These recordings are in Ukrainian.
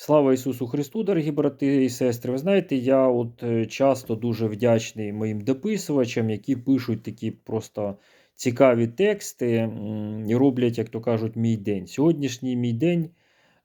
Слава Ісусу Христу, дорогі брати і сестри. Ви знаєте, я от е, часто дуже вдячний моїм дописувачам, які пишуть такі просто цікаві тексти і роблять, як то кажуть, мій день. Сьогоднішній мій день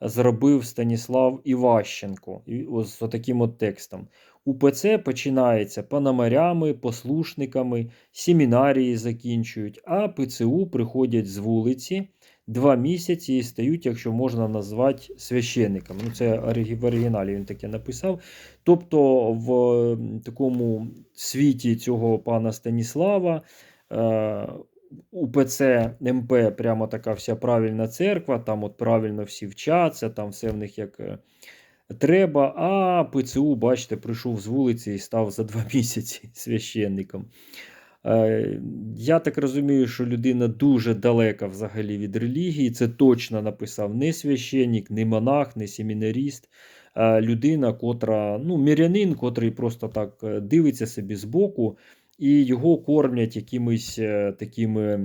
зробив Станіслав Іващенко з таким от текстом. УПЦ починається пономарями, послушниками, семінарії закінчують, а ПЦУ приходять з вулиці два місяці і стають, якщо можна назвати священниками. Ну, це в оригіналі він таке написав. Тобто, в такому світі цього пана Станіслава. Е, УПЦ МП прямо така вся правильна церква, там от правильно всі вчаться, там все в них як е, треба. А ПЦУ, бачите, прийшов з вулиці і став за два місяці священником. Е, Я так розумію, що людина дуже далека взагалі від релігії. Це точно написав не священник, не монах, не семінаріст. Людина, котра, ну, мірянин, котрий просто так е, дивиться собі збоку, і його кормлять якимись е, такими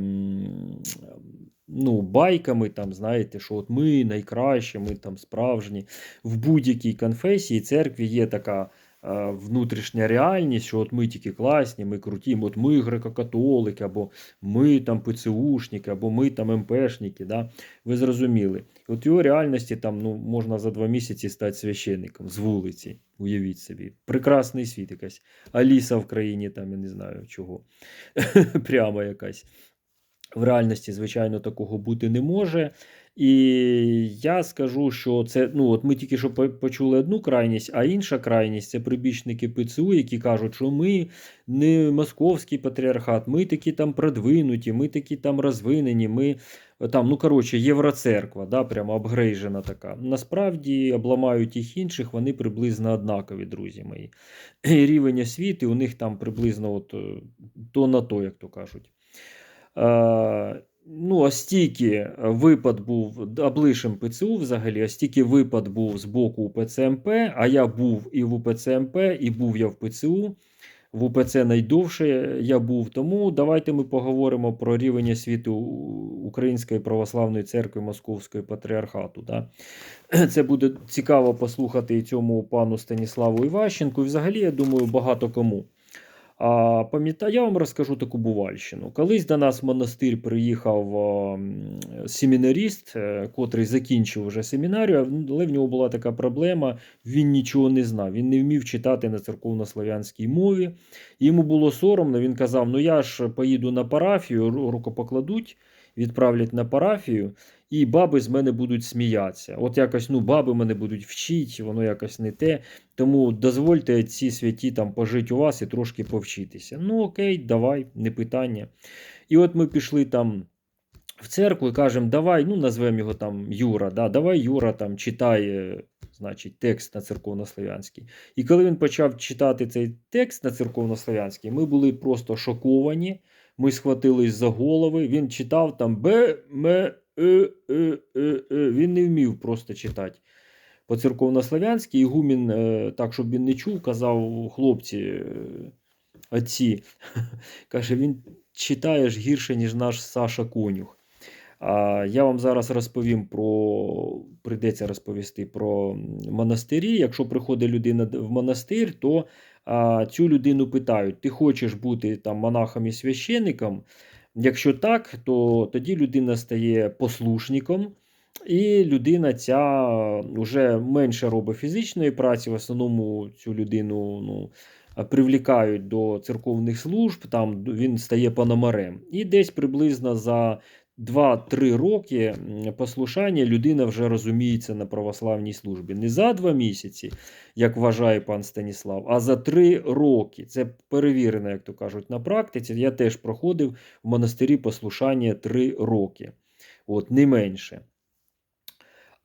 ну, байками, там, знаєте, що от ми найкращі, ми там справжні. В будь-якій конфесії церкві є така внутрішня реальність, що от ми тільки класні, ми круті, от ми греко-католики, або ми там ПЦУшники, або ми там МПшники. Да? Ви зрозуміли. От його реальності там ну, можна за два місяці стати священником з вулиці. Уявіть собі. Прекрасний світ якась. Аліса в країні, там, я не знаю чого. Прямо якась. В реальності, звичайно, такого бути не може. І я скажу, що це ну от ми тільки що почули одну крайність, а інша крайність це прибічники ПЦУ, які кажуть, що ми не московський патріархат, ми такі там продвинуті, ми такі там розвинені, ми там, ну коротше, Євроцерква, да, прямо апгрейжена така. Насправді обламають їх інших, вони приблизно однакові, друзі мої. І рівень освіти у них там приблизно от, е, то на то, як то кажуть. Е, ну, стільки випад був облишем ПЦУ взагалі, а стільки випад був з боку УПЦ МП, а я був і в УПЦ МП, і був я в ПЦУ. В УПЦ найдовше я був. Тому давайте ми поговоримо про рівень освіти Української православної церкви Московської патріархату. Да? Це буде цікаво послухати і цьому пану Станіславу Іващенку. І взагалі, я думаю, багато кому. А пам'ятаю, я вам розкажу таку бувальщину. Колись до нас в монастир приїхав семінаріст, е, котрий закінчив вже семінарію, але в нього була така проблема: він нічого не знав. Він не вмів читати на церковнослов'янській мові. Йому було соромно. Він казав: Ну я ж поїду на парафію, ру- рукопокладуть, відправлять на парафію, і баби з мене будуть сміятися. От якось ну, баби мене будуть вчити, воно якось не те. Тому дозвольте ці святі там пожити у вас і трошки повчитися. Ну окей, давай, не питання. І от ми пішли там в церкву і кажемо, давай, ну назвемо його там Юра, да, давай Юра там читає, значить, текст на церковнослов'янський. І коли він почав читати цей текст на церковнослов'янський, ми були просто шоковані. Ми схватились за голови. Він читав там Б, М, Е, Е, Е, Е. Він не вмів просто читати по церковнослов'янськи. Ігумін, е, так, щоб він не чув, казав хлопці, е, отці, каже, він читає ж гірше, ніж наш Саша Конюх. А я вам зараз розповім про, прийдеться розповісти про монастирі. Якщо приходить людина в монастир, то а, цю людину питають: ти хочеш бути там монахом і священником? Якщо так, то тоді людина стає послушником, і людина ця вже менше робить фізичної праці. В основному цю людину ну, привлікають до церковних служб, там він стає пономарем. І десь приблизно за 2-3 роки послушання людина вже розуміється на православній службі. Не за 2 місяці, як вважає пан Станіслав, а за 3 роки. Це перевірено, як то кажуть, на практиці. Я теж проходив в монастирі послушання 3 роки, от не менше.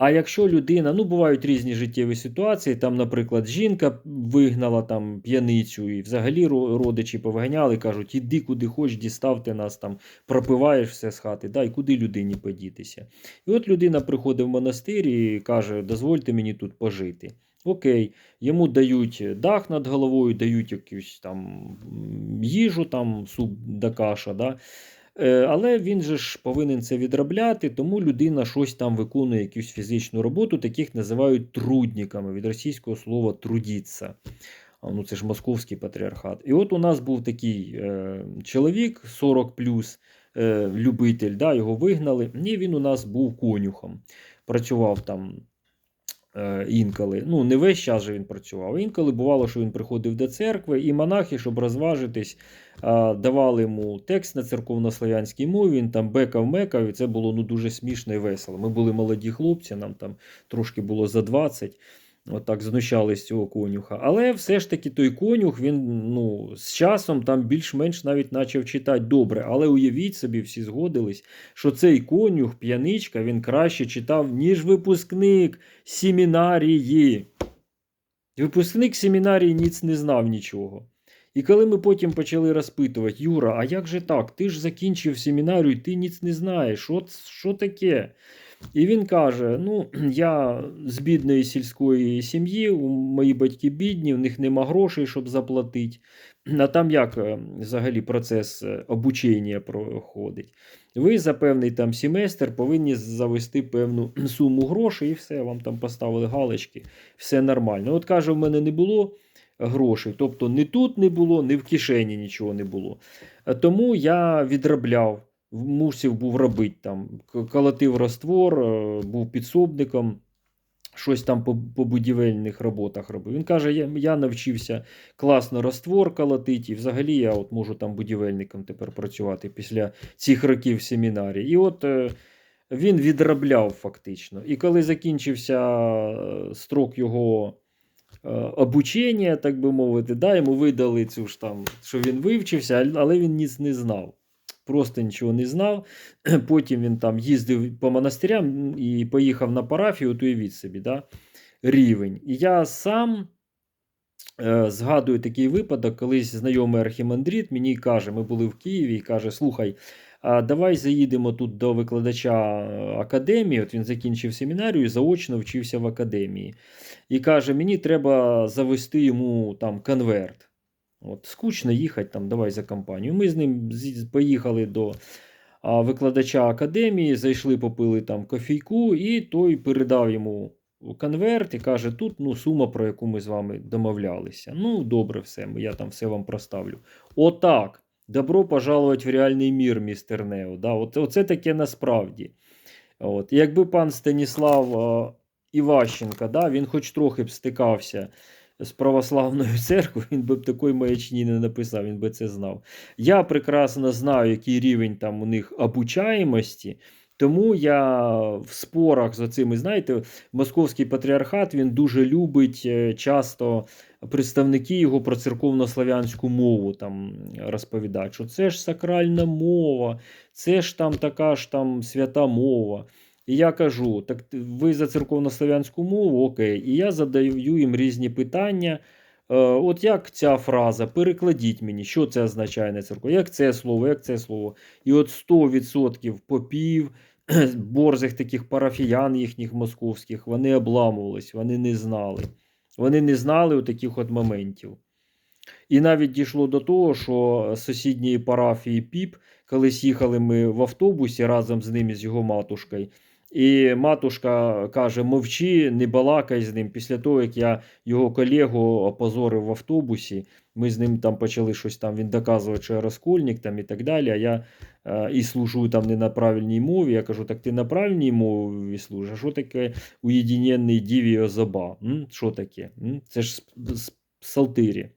А якщо людина, ну бувають різні життєві ситуації, там, наприклад, жінка вигнала там п'яницю, і взагалі родичі повиганяли, кажуть, іди куди хоч, діставте нас там, пропиваєш все з хати, да, і куди людині подітися. І от людина приходить в монастир і каже, дозвольте мені тут пожити. Окей, йому дають дах над головою, дають якусь там їжу, там суп да каша, да? Е, Але він же ж повинен це відробляти, тому людина щось там виконує якусь фізичну роботу, таких називають трудниками від російського слова трудіться. Ну, це ж московський патріархат. І от у нас був такий е, чоловік 40 е, любитель, да, його вигнали. Ні, він у нас був конюхом. Працював там інколи. Ну, не весь час же він працював. Інколи бувало, що він приходив до церкви, і монахи, щоб розважитись, е, давали йому текст на церковнослов'янській мові. Він там бекав мекав, і це було ну, дуже смішно і весело. Ми були молоді хлопці, нам там трошки було за 20. Отак знущались з цього конюха. Але все ж таки той конюх, він ну, з часом там більш-менш навіть почав читати добре. Але уявіть собі, всі згодились, що цей конюх, п'яничка, він краще читав, ніж випускник семінарії. Випускник семінарії ніц не знав нічого. І коли ми потім почали розпитувати, Юра, а як же так? Ти ж закінчив семінарію, ти ніц не знаєш, що таке? І він каже: Ну, я з бідної сільської сім'ї, у мої батьки бідні, в них нема грошей, щоб заплатити. А там як е, взагалі процес е, обучення проходить? Ви за певний там семестр повинні завести певну суму грошей, і все, вам там поставили галочки, все нормально. От каже, в мене не було грошей, тобто ні тут не було, ні в кишені нічого не було. Тому я відробляв мусив був робити там. Колотив раствор, е, був підсобником, щось там по, по будівельних роботах робив. Він каже: я, я навчився класно раствор колотити, і взагалі я от можу там будівельником тепер працювати після цих років в семінарі. І от е, він відробляв фактично. І коли закінчився е, строк його. Обучення, так би мовити, да, йому видали цю ж там, що він вивчився, але він ніц не знав просто нічого не знав. Потім він там їздив по монастирям і поїхав на парафію, от уявіть собі, да? рівень. І я сам е, згадую такий випадок, колись знайомий архімандрит мені каже: ми були в Києві і каже: Слухай, давай заїдемо тут до викладача е, академії. От він закінчив семінарію і заочно вчився в академії. І каже: мені треба завести йому там конверт. От, Скучно їхати, там, давай за компанію. Ми з ним поїхали до викладача академії, зайшли, попили там кофійку, і той передав йому конверт і каже: тут ну, сума, про яку ми з вами домовлялися. Ну, добре, все, я там все вам проставлю. Отак. Добро пожаловать в реальний мір, містер Нео. Да? От, оце таке насправді. От. Якби пан Станіслав Іващенко, да, він хоч трохи б стикався з православною церквою, він би б такої маячні не написав, він би це знав. Я прекрасно знаю, який рівень там у них обучаємості. Тому я в спорах з цими, знаєте, московський патріархат він дуже любить е, часто представники його про церковно-слав'янську мову там розповідають, що це ж сакральна мова, це ж там така ж там свята мова. І я кажу: так ви за церковно-слав'янську мову, окей, і я задаю їм різні питання. Е, От як ця фраза, перекладіть мені, що це означає на церкву, як це слово, як це слово. І от 100% попів, борзих таких парафіян їхніх московських, вони обламувались, вони не знали. Вони не знали от таких от моментів. І навіть дійшло до того, що сусідньої парафії Піп, колись їхали ми в автобусі разом з ним і з його матушкою. І матушка каже: мовчи, не балакай з ним. Після того, як я його колегу опозорив в автобусі, ми з ним там почали щось там. Він доказувати, що я розкольник там і так далі. А я е, і служу там не на правильній мові. Я кажу, так ти на правильній мові служиш? А що таке уєдиненний діві озоба? Що таке? М? Це ж з псалтирі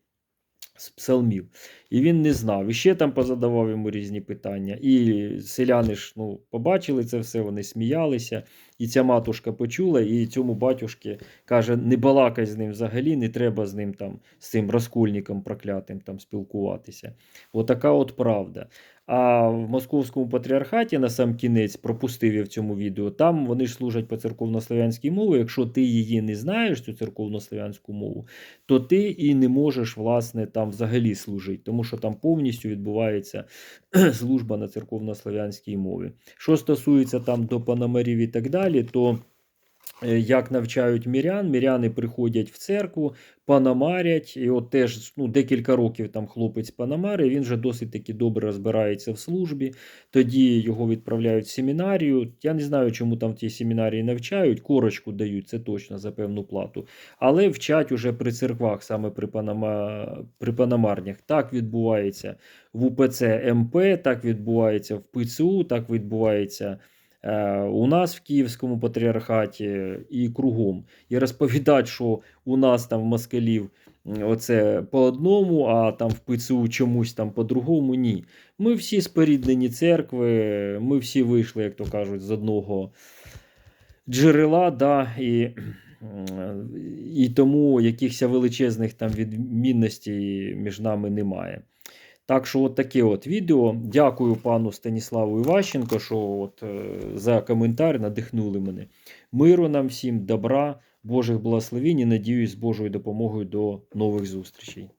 з псалмів. І він не знав. І ще там позадавав йому різні питання. І селяни ж ну, побачили це все, вони сміялися. І ця матушка почула, і цьому батюшки каже: не балакай з ним взагалі, не треба з ним там, з цим розкольником проклятим там спілкуватися. Отака от правда. А в московському патріархаті на сам кінець пропустив я в цьому відео. Там вони ж служать по церковнослов'янській мові. Якщо ти її не знаєш, цю церковнослов'янську мову, то ти і не можеш власне там взагалі служити, тому що там повністю відбувається служба на церковнослов'янській мові. Що стосується там до пономарів і так далі, то як навчають мірян. Міряни приходять в церкву, панамарять. І от теж ну, декілька років там хлопець панамарив, він вже досить таки добре розбирається в службі. Тоді його відправляють в семінарію. Я не знаю, чому там в тій семінарії навчають, корочку дають, це точно за певну плату. Але вчать уже при церквах, саме при, панама... при панамарнях. Так відбувається в УПЦ МП, так відбувається в ПЦУ, так відбувається е, у нас в Київському патріархаті і кругом. І розповідати, що у нас там в москалів оце по одному, а там в ПЦУ чомусь там по-другому. Ні. Ми всі споріднені церкви, ми всі вийшли, як то кажуть, з одного джерела, да, і, і тому якихось величезних там відмінностей між нами немає. Так що, от таке от відео. Дякую пану Станіславу Іващенко, що от, е, за коментар надихнули мене. Миру нам всім, добра, Божих благословень і надіюсь з Божою допомогою до нових зустрічей.